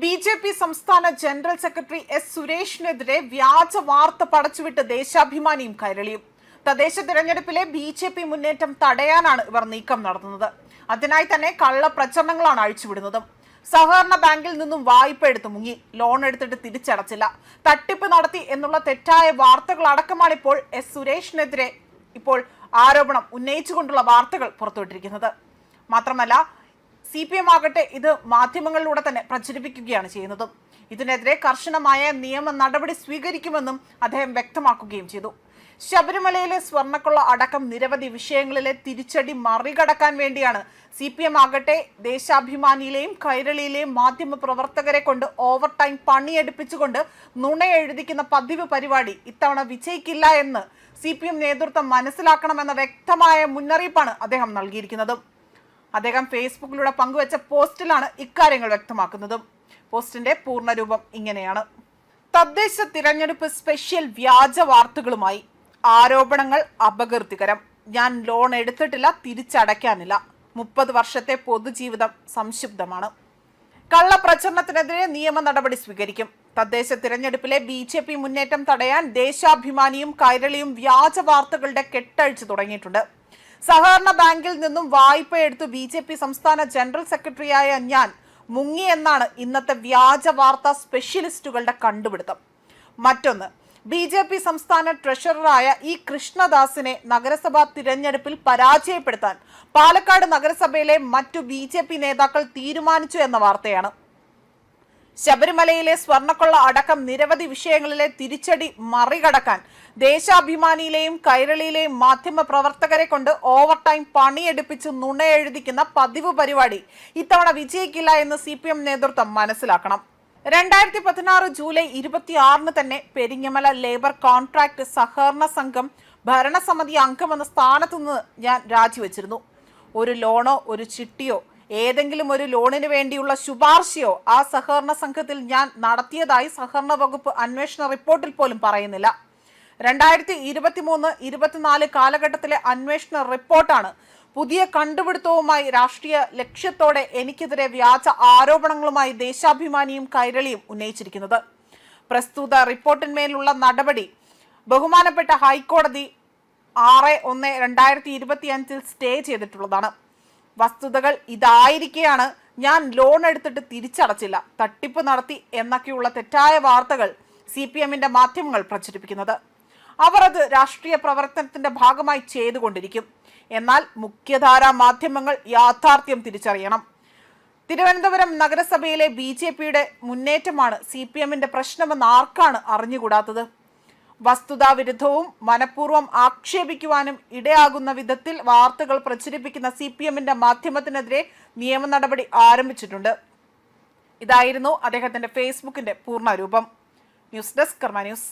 B J P സംസ്ഥാന general secretary S സുരേഷിനെതിരെ വ്യാജ വാർത്ത പടച്ചുവിട്ട് ദേശാഭിമാനിയും കൈരളിയും. തദ്ദേശ തിരഞ്ഞെടുപ്പിലെ ബി ജെ പി മുന്നേറ്റം തടയാനാണ് ഇവർ നീക്കം നടത്തുന്നത്. അതിനായി തന്നെ കള്ള പ്രചരണങ്ങളാണ് അഴിച്ചുവിടുന്നതും. സഹകരണ ബാങ്കിൽ നിന്നും വായ്പ എടുത്തു മുങ്ങി. ലോൺ എടുത്തിട്ട് തിരിച്ചടച്ചില്ല. തട്ടിപ്പ് നടത്തി എന്നുള്ള തെറ്റായ വാർത്തകൾ അടക്കമാണ് ഇപ്പോൾ എസ് സുരേഷിനെതിരെ ഇപ്പോൾ ആരോപണം ഉന്നയിച്ചുകൊണ്ടുള്ള വാർത്തകൾ പുറത്തുവിട്ടിരിക്കുന്നത്. മാത്രമല്ല സി പി എം ആകട്ടെ ഇത് മാധ്യമങ്ങളിലൂടെ തന്നെ പ്രചരിപ്പിക്കുകയാണ് ചെയ്യുന്നത്. ഇതിനെതിരെ കർശനമായ നിയമ നടപടി സ്വീകരിക്കുമെന്നും അദ്ദേഹം വ്യക്തമാക്കുകയും ചെയ്തു. ശബരിമലയിലെ സ്വർണക്കൊള്ള അടക്കം നിരവധി വിഷയങ്ങളിലെ തിരിച്ചടി മറികടക്കാൻ വേണ്ടിയാണ് സി പി എം ആകട്ടെ ദേശാഭിമാനിയിലെയും കൈരളിയിലെയും മാധ്യമ പ്രവർത്തകരെ കൊണ്ട് ഓവർ ടൈം പണിയെടുപ്പിച്ചുകൊണ്ട് നുണയെഴുതിക്കുന്ന പതിവ് പരിപാടി ഇത്തവണ വിജയിക്കില്ല എന്ന് സി പി എം നേതൃത്വം മനസ്സിലാക്കണമെന്ന വ്യക്തമായ മുന്നറിയിപ്പാണ് അദ്ദേഹം നൽകിയിരിക്കുന്നത്. അദ്ദേഹം ഫേസ്ബുക്കിലൂടെ പങ്കുവച്ച പോസ്റ്റിലാണ് ഇക്കാര്യങ്ങൾ വ്യക്തമാക്കുന്നതും. പോസ്റ്റിന്റെ പൂർണരൂപം ഇങ്ങനെയാണ്. തദ്ദേശ തിരഞ്ഞെടുപ്പ് സ്പെഷ്യൽ വ്യാജ വാർത്തകളുമായി ആരോപണങ്ങൾ അപകീർത്തികരം. ഞാൻ ലോൺ എടുത്തിട്ടില്ല തിരിച്ചടയ്ക്കാനില്ല. മുപ്പത് വർഷത്തെ പൊതുജീവിതം സംശുദ്ധമാണ് കള്ളപ്രചരണത്തിനെതിരെ നിയമ നടപടി സ്വീകരിക്കും. തദ്ദേശ തിരഞ്ഞെടുപ്പിലെ ബി ജെ പി മുന്നേറ്റം തടയാൻ ദേശാഭിമാനിയും കൈരളിയും വ്യാജ വാർത്തകളുടെ കെട്ടഴിച്ചു തുടങ്ങിയിട്ടുണ്ട്. സഹകരണ ബാങ്കിൽ നിന്നും വായ്പ എടുത്തു ബി ജെ പി സംസ്ഥാന ജനറൽ സെക്രട്ടറിയായ ഞാൻ മുങ്ങി എന്നാണ് ഇന്നത്തെ വ്യാജ വാർത്താ സ്പെഷ്യലിസ്റ്റുകളുടെ കണ്ടുപിടുത്തം. മറ്റൊന്ന് ബി ജെ പി സംസ്ഥാന ട്രഷററായ ഇ കൃഷ്ണദാസിനെ നഗരസഭാ തിരഞ്ഞെടുപ്പിൽ പരാജയപ്പെടുത്താൻ പാലക്കാട് നഗരസഭയിലെ മറ്റു ബി നേതാക്കൾ തീരുമാനിച്ചു എന്ന വാർത്തയാണ്. ശബരിമലയിലെ സ്വർണക്കൊള്ള അടക്കം നിരവധി വിഷയങ്ങളിലെ തിരിച്ചടി മറികടക്കാൻ ദേശാഭിമാനിയിലെയും കൈരളിയിലെയും മാധ്യമ പ്രവർത്തകരെ കൊണ്ട് ഓവർ ടൈം പണിയെടുപ്പിച്ച് നുണയെഴുതിക്കുന്ന പതിവ് പരിപാടി. ഇത്തവണ വിജയിക്കില്ല എന്ന് സി പി എം നേതൃത്വം മനസ്സിലാക്കണം. രണ്ടായിരത്തി പതിനാറ് ജൂലൈ ഇരുപത്തിയാറിന് തന്നെ പെരിങ്ങമല ലേബർ കോൺട്രാക്ട് സഹകരണ സംഘം ഭരണസമിതി അംഗമെന്ന സ്ഥാനത്തു നിന്ന് ഞാൻ രാജിവെച്ചിരുന്നു. ഒരു ലോണോ ഒരു ചിട്ടിയോ ഏതെങ്കിലും ഒരു ലോണിന് വേണ്ടിയുള്ള ശുപാർശയോ ആ സഹകരണ സംഘത്തിൽ ഞാൻ നടത്തിയതായി സഹകരണ വകുപ്പ് അന്വേഷണ റിപ്പോർട്ടിൽ പോലും പറയുന്നില്ല. രണ്ടായിരത്തി ഇരുപത്തി മൂന്ന് ഇരുപത്തിനാല് കാലഘട്ടത്തിലെ അന്വേഷണ റിപ്പോർട്ടാണ് പുതിയ കണ്ടുപിടുത്തവുമായി രാഷ്ട്രീയ ലക്ഷ്യത്തോടെ എനിക്കെതിരെ വ്യാജ ആരോപണങ്ങളുമായി ദേശാഭിമാനിയും കൈരളിയും ഉന്നയിച്ചിരിക്കുന്നത്. പ്രസ്തുത റിപ്പോർട്ടിന്മേലുള്ള നടപടി ബഹുമാനപ്പെട്ട ഹൈക്കോടതി ആറ് ഒന്ന് രണ്ടായിരത്തി ഇരുപത്തി അഞ്ചിൽ സ്റ്റേ ചെയ്തിട്ടുള്ളതാണ്. വസ്തുതകൾ ഇതായിരിക്കെയാണ്. ഞാൻ ലോൺ എടുത്തിട്ട് തിരിച്ചടച്ചില്ല. തട്ടിപ്പ് നടത്തി എന്നൊക്കെയുള്ള തെറ്റായ വാർത്തകൾ സി പി എമ്മിന്റെ മാധ്യമങ്ങൾ പ്രചരിപ്പിക്കുന്നത്. അവർ അത് രാഷ്ട്രീയ പ്രവർത്തനത്തിന്റെ ഭാഗമായി ചെയ്തുകൊണ്ടിരിക്കും. എന്നാൽ മുഖ്യധാരാ മാധ്യമങ്ങൾ യാഥാർത്ഥ്യം തിരിച്ചറിയണം. തിരുവനന്തപുരം നഗരസഭയിലെ ബി ജെ പിയുടെ മുന്നേറ്റമാണ് സി പി എമ്മിന്റെ പ്രശ്നമെന്ന് ആർക്കാണ് അറിഞ്ഞുകൂടാത്തത്? വസ്തുതാവിരുദ്ധവും മനഃപൂർവം ആക്ഷേപിക്കുവാനും ഇടയാകുന്ന വിധത്തിൽ വാർത്തകൾ പ്രചരിപ്പിക്കുന്ന സി പി എമ്മിന്റെ മാധ്യമത്തിനെതിരെ നിയമ നടപടി ആരംഭിച്ചിട്ടുണ്ട്. ഇതായിരുന്നു അദ്ദേഹത്തിന്റെ ഫേസ്ബുക്കിന്റെ പൂർണ രൂപം. News desk Karma news.